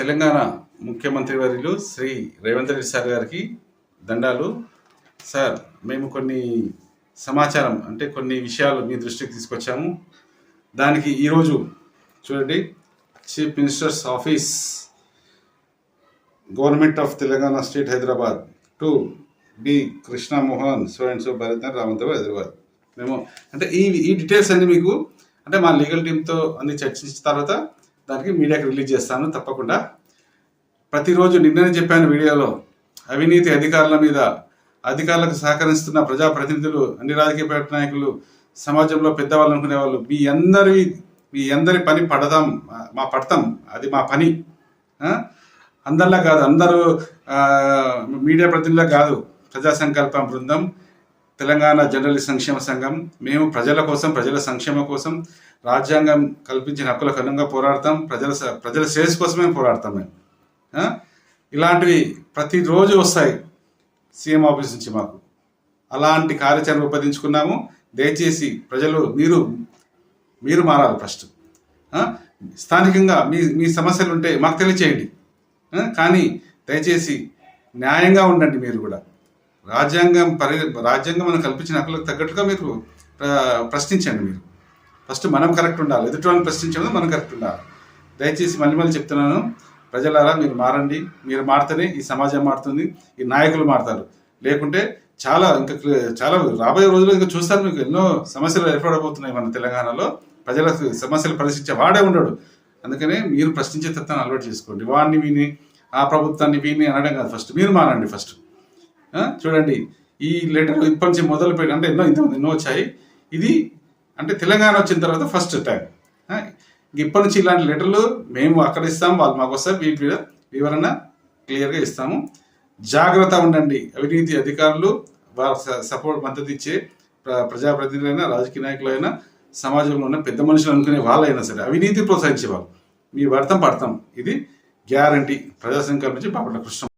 తెలంగాణ ముఖ్యమంత్రి వర్యులు శ్రీ రేవంత్ రెడ్డి సార్ గారికి దండాలు. సార్ మేము కొన్ని సమాచారం అంటే కొన్ని విషయాలు మీ దృష్టికి తీసుకొచ్చాము. దానికి ఈరోజు చూడండి chief ministers office government of Telangana state Hyderabad to B Krishnamohan so and so Bharat Ramantharao Hyderabad. మేము అంటే ఈ ఈ డీటెయిల్స్ అన్ని మీకు అంటే మా లీగల్ టీంతో అన్ని చర్చించిన తర్వాత దానికి మీడియాకి రిలీజ్ చేస్తాను తప్పకుండా. ప్రతిరోజు నిన్ననే చెప్పాను వీడియోలో అవినీతి అధికారుల మీద అధికారులకు సహకరిస్తున్న ప్రజాప్రతినిధులు అన్ని రాజకీయ పార్టీ నాయకులు సమాజంలో పెద్దవాళ్ళు అనుకునే వాళ్ళు మీ అందరి మీ అందరి పని పడదాం మా పడతాం అది మా పని. అందరిలా కాదు అందరూ మీడియా ప్రతినిధులా కాదు ప్రజా సంకల్పం బృందం తెలంగాణ జర్నలిస్ట్ సంక్షేమ సంఘం. మేము ప్రజల కోసం ప్రజల సంక్షేమం కోసం రాజ్యాంగం కల్పించిన హక్కులకు అనుగుణంగా పోరాడతాం. ప్రజల స- ప్రజల శ్రేయస్ కోసమే పోరాడతాం మేము. ఇలాంటివి ప్రతిరోజు వస్తాయి సీఎం ఆఫీస్ నుంచి మాకు. అలాంటి కార్యాచరణ రూపొందించుకున్నాము. దయచేసి ప్రజలు మీరు మీరు మారాలి ఫస్ట్. స్థానికంగా మీ మీ సమస్యలు ఉంటే మాకు తెలియచేయండి. కానీ దయచేసి న్యాయంగా ఉండండి మీరు కూడా. రాజ్యాంగం పరి రాజ్యాంగం మనం కల్పించిన హక్కులకు తగ్గట్టుగా మీరు ప్ర- ప్రశ్నించండి మీరు. ఫస్ట్ మనం కరెక్ట్ ఉండాలి. ఎదుటివాళ్ళని ప్రశ్నించడం మనం కరెక్ట్ ఉండాలి. దయచేసి మళ్ళీ మళ్ళీ చెప్తున్నాను. ప్రజలారా మీరు మారండి. మీరు మారితేనే ఈ సమాజం మారుతుంది. ఈ నాయకులు మారుతారు. లేకుంటే చాలా ఇంకా చాలా రాబోయే రోజుల్లో ఇంకా చూస్తారు మీకు ఎన్నో సమస్యలు ఏర్పడబోతున్నాయి మన తెలంగాణలో. ప్రజలకు సమస్యలు పరిశీలించే వాడే ఉండడు. అందుకనే మీరు ప్రశ్నించే తత్వాన్ని అలవాటు చేసుకోండి. వాడిని విని ఆ ప్రభుత్వాన్ని విని అనడం కాదు. ఫస్ట్ మీరు మారండి ఫస్ట్. చూడండి. ఈ లెటర్ ఇప్పటి నుంచి మొదలు పెట్టి అంటే ఎన్నో ఇంతమంది ఎన్నో వచ్చాయి. ఇది అంటే తెలంగాణ వచ్చిన తర్వాత ఫస్ట్ టైం ఇప్పటి నుంచి ఇలాంటి లెటర్లు మేము అక్కడ ఇస్తాం వాళ్ళు మాకు వస్తారు వీటి మీద వివరణ క్లియర్గా ఇస్తాము. జాగ్రత్త ఉండండి. అవినీతి అధికారులు వారి స- సపోర్ట్ మద్దతు ఇచ్చే ప్రజాప్రతినిధులైనా రాజకీయ నాయకులైనా సమాజంలో ఉన్న పెద్ద మనుషులు అనుకునే వాళ్ళైనా సరే అవినీతి ప్రోత్సహించే వాళ్ళు. మీ వర్తం పడతాం. ఇది గ్యారంటీ ప్రజా నుంచి బాపట్ల కృష్ణ